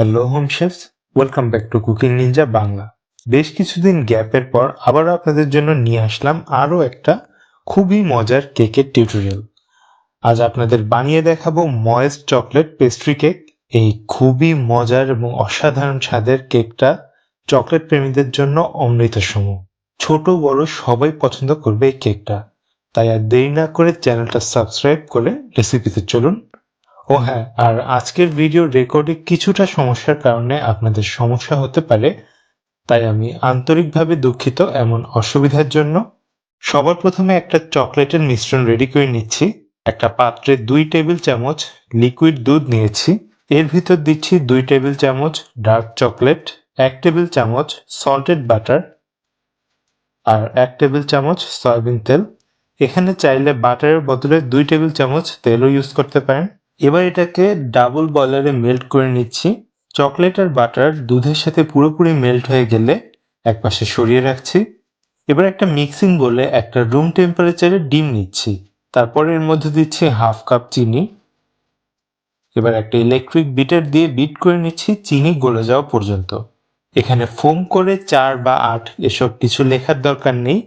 Hello home chefs welcome back to cooking ninja Bangla বেশ কিছুদিন গ্যাপের পর আবারও আপনাদের জন্য নিয়ে আসলাম আরও একটা খুবই মজার কেকের টিউটোরিয়াল আজ আপনাদের বানিয়ে দেখাবো ময়েস্ট চকলেট পেস্ট্রি কেক এই খুবই মজার এবং অসাধারণ স্বাদের কেকটা চকলেট প্রেমীদের জন্য অমৃত সম ছোট, বড়, সবাই পছন্দ করবে এই কেকটা। তাই আর দেরি না করে চ্যানেলটা সাবস্ক্রাইব করে রেসিপিতে চলুন। ও হ্যাঁ আর আজকের ভিডিও রেকর্ডে কিছুটা সমস্যার কারণে আপনাদের সমস্যা হতে পারে, তাই আমি আন্তরিকভাবে দুঃখিত এমন অসুবিধার জন্য। সবার প্রথমে একটা চকলেটের মিশ্রণ রেডি করে নিচ্ছি। একটা পাত্রে দুই টেবিল চামচ লিকুইড দুধ নিয়েছি। এর ভিতর দিচ্ছি দুই টেবিল চামচ ডার্ক চকলেট এক টেবিল চামচ সল্টেড বাটার আর এক টেবিল চামচ সয়াবিন তেল। এখানে চাইলে বাটারের বদলে দুই টেবিল চামচ তেলও ইউজ করতে পারেন। এবার এটাকে ডাবল বয়লারে মেল্ট করে নিচ্ছি। চকলেট আর বাটার দুধের সাথে পুরোপুরি মেল্ট হয়ে গেলে একপাশে সরিয়ে রাখছি। এবার একটা মিক্সিং বলে একটা রুম টেম্পারেচারে ডিম নিচ্ছি। তারপর এর মধ্যে দিচ্ছি হাফ কাপ চিনি। এবার একটা ইলেকট্রিক বিটার দিয়ে বিট করে নিচ্ছি চিনি গলে যাওয়া পর্যন্ত। এখানে ফোম করে চার বা আট এসব কিছু লেখার দরকার নেই।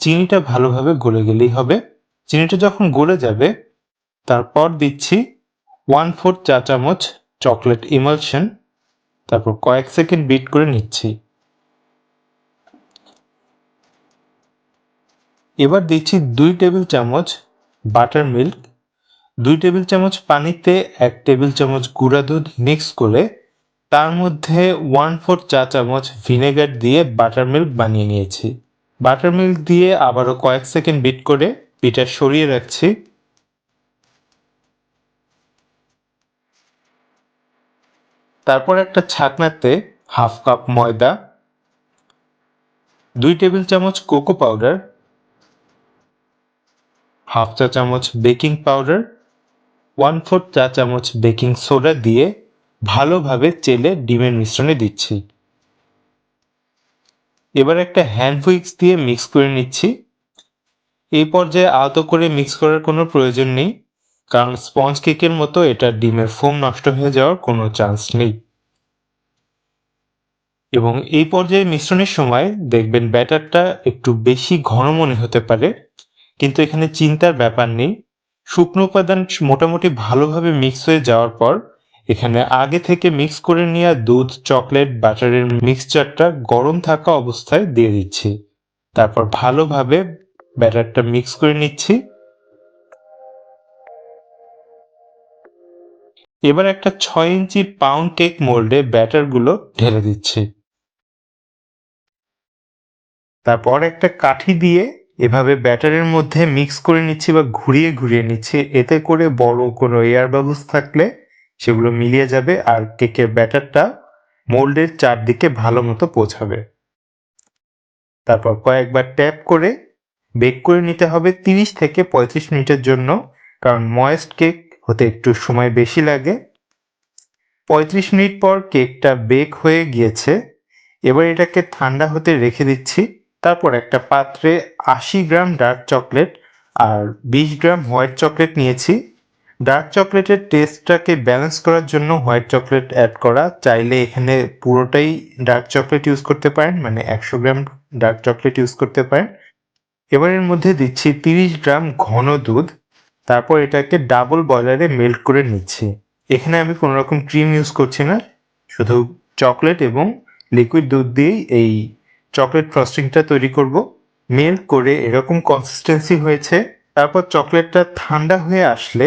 চিনিটা ভালোভাবে গলে গেলেই হবে। চিনিটা যখন গলে যাবে, তারপর দিচ্ছি ওয়ান ফোর্থ চা চামচ চকলেট ইমালশন, তারপর কয়েক সেকেন্ড বিট করে নিচ্ছি। এবার দিচ্ছি দুই টেবিল চামচ বাটার মিল্ক, দুই টেবিল চামচ পানিতে, এক টেবিল চামচ গুঁড়া দুধ মিক্স করে তার মধ্যে ওয়ান ফোর চা চামচ ভিনেগার দিয়ে বাটার মিল্ক বানিয়ে নিয়েছি। বাটার মিল্ক দিয়ে আবারও কয়েক সেকেন্ড বিট করে পিঠা সরিয়ে রাখছি। তারপর একটা ছাকনাতে হাফ কাপ ময়দা, দুই টেবিল চামচ কোকো পাউডার, হাফ চা চামচ বেকিং পাউডার, ওয়ান ফোর্থ চা চামচ বেকিং সোডা দিয়ে ভালোভাবে চেলে ডিমের মিশ্রণে দিচ্ছি। এবার একটা হ্যান্ড হুইক্স দিয়ে মিক্স করে নিচ্ছি। এই পর্যায়ে আলতো করে মিক্স করার কোনো প্রয়োজন নেই, কারণ স্পঞ্জ কেকের মতো এটা ডিমের ফোম নষ্ট হয়ে যাওয়ার কোনো চান্স নেই। এবং এই পর্যায়ে মিশ্রণের সময় দেখবেন ব্যাটারটা একটু বেশি ঘন মনে হতে পারে, কিন্তু এখানে চিন্তার ব্যাপার নেই। শুকনো উপাদান মোটামুটি ভালোভাবে মিক্স হয়ে যাওয়ার পর এখানে আগে থেকে মিক্স করে নেওয়া দুধ চকলেট বাটারের মিক্সচারটা গরম থাকা অবস্থায় দিয়ে দিচ্ছি। তারপর ভালোভাবে ব্যাটারটা মিক্স করে নিচ্ছি। এবার একটা ছয় ইঞ্চি পাউন্ড কেক মোল্ডে ব্যাটারগুলো ঢেলে দিচ্ছি। তারপর একটা কাঠি দিয়ে এভাবে ব্যাটারের মধ্যে মিক্স করে নিচ্ছি বা ঘুরিয়ে ঘুরিয়ে নিচ্ছি। এতে করে বড় কোনো এয়ার বাবলস থাকলে সেগুলো মিলিয়ে যাবে আর কেকের ব্যাটারটা মোল্ডের চারদিকে ভালো মতো পৌঁছাবে। তারপর কয়েকবার ট্যাপ করে বেক করে নিতে হবে তিরিশ থেকে পঁয়ত্রিশ মিনিটের জন্য, কারণ ময়েস্ট কেক হতে একটু সময় বেশি লাগে। পঁয়ত্রিশ মিনিট পর কেকটা বেক হয়ে গিয়েছে। এবার এটাকে ঠান্ডা হতে রেখে দিচ্ছি। তারপর একটা পাত্রে আশি গ্রাম ডার্ক চকলেট আর বিশ গ্রাম হোয়াইট চকলেট নিয়েছি। ডার্ক চকলেটের টেস্টটাকে ব্যালেন্স করার জন্য হোয়াইট চকলেট অ্যাড করা। চাইলে এখানে পুরোটাই ডার্ক চকলেট ইউজ করতে পারেন মানে একশো গ্রাম ডার্ক চকলেট ইউজ করতে পারেন। এবার এর মধ্যে দিচ্ছি তিরিশ গ্রাম ঘন দুধ। তারপর এটাকে ডাবল বয়লারে মেল্ট করে নিচ্ছি। এখানে আমি কোনো রকম ক্রিম ইউজ করছি না। শুধু চকলেট এবং লিকুইড দুধ দিয়েই এই চকলেট ফ্রস্টিংটা তৈরি করব। মেল্ট করে এরকম কনসিস্টেন্সি হয়েছে। তারপর চকলেটটা ঠান্ডা হয়ে আসলে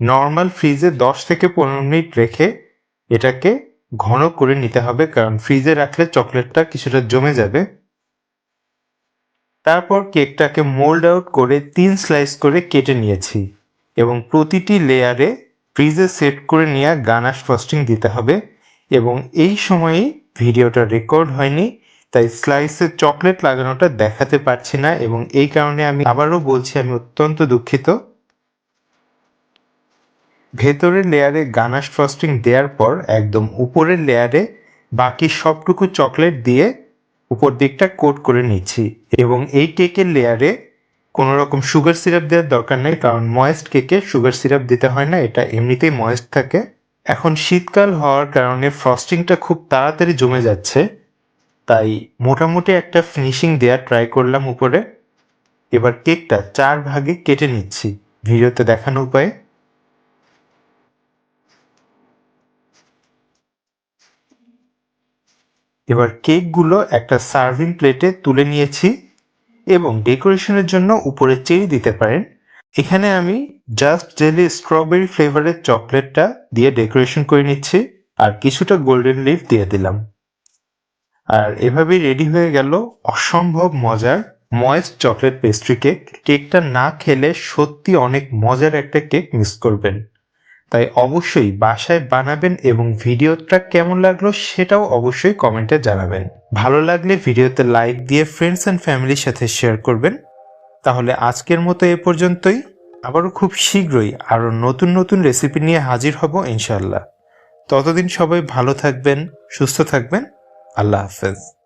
নর্মাল ফ্রিজে দশ থেকে পনেরো মিনিট রেখে এটাকে ঘন করে নিতে হবে। কারণ ফ্রিজে রাখলে চকলেটটা কিছুটা জমে যাবে। তারপর কেকটাকে মোল্ড আউট করে তিন স্লাইস করে কেটে নিয়েছি এবং প্রতিটি লেয়ারে ফ্রিজে সেট করে নেওয়া গানাশ ফ্রস্টিং দিতে হবে। এবং এই সময়েই ভিডিওটা রেকর্ড হয়নি। তাই স্লাইসে চকলেট লাগানোটা দেখাতে পারছি না এবং এই কারণে আমি আবারও বলছি, আমি অত্যন্ত দুঃখিত। ভেতরের লেয়ারে গানাশ ফ্রস্টিং দেওয়ার পর একদম উপরের লেয়ারে বাকি সবটুকু চকলেট দিয়ে উপর দিকটা কোট করে নিচ্ছি এবং এই কেকের লেয়ারে কোনো রকম সুগার সিরাপ দেওয়ার দরকার নেই, কারণ ময়েস্ট কেকে সুগার সিরাপ দিতে হয় না, এটা এমনিতেই ময়েস্ট থাকে। এখন শীতকাল হওয়ার কারণে ফ্রস্টিংটা খুব তাড়াতাড়ি জমে যাচ্ছে। তাই মোটামুটি একটা ফিনিশিং দেওয়ার ট্রাই করলাম উপরে। এবার কেকটা চার ভাগে কেটে নিচ্ছি ভিডিওতে দেখানো উপায়ে। এবার কেকগুলো একটা সার্ভিং প্লেটে তুলে নিয়েছি এবং ডেকোরেশনের জন্য উপরে চেরি দিতে পারেন। এখানে আমি জাস্ট জেলি স্ট্রবেরি ফ্লেভারের চকলেটটা দিয়ে ডেকোরেশন করে নিচ্ছি আর কিছুটা গোল্ডেন লিফ দিয়ে দিলাম। আর এভাবেই রেডি হয়ে গেল অসম্ভব মজার ময়েস্ট চকলেট পেস্ট্রি কেক কেকটা না খেলে সত্যি অনেক মজার একটা কেক মিস করবেন। তাই অবশ্যই বাসায় বানাবেন এবং ভিডিওটা কেমন লাগল সেটাও অবশ্যই কমেন্টে জানাবেন। ভালো লাগলে ভিডিওতে লাইক দিয়ে ফ্রেন্ডস অ্যান্ড ফ্যামিলির সাথে শেয়ার করবেন। তাহলে আজকের মতো এ পর্যন্তই। আবারও খুব শীঘ্রই আরও নতুন নতুন রেসিপি নিয়ে হাজির হব ইনশাল্লাহ ততদিন সবাই ভালো থাকবেন, সুস্থ থাকবেন। আল্লাহ হাফেজ।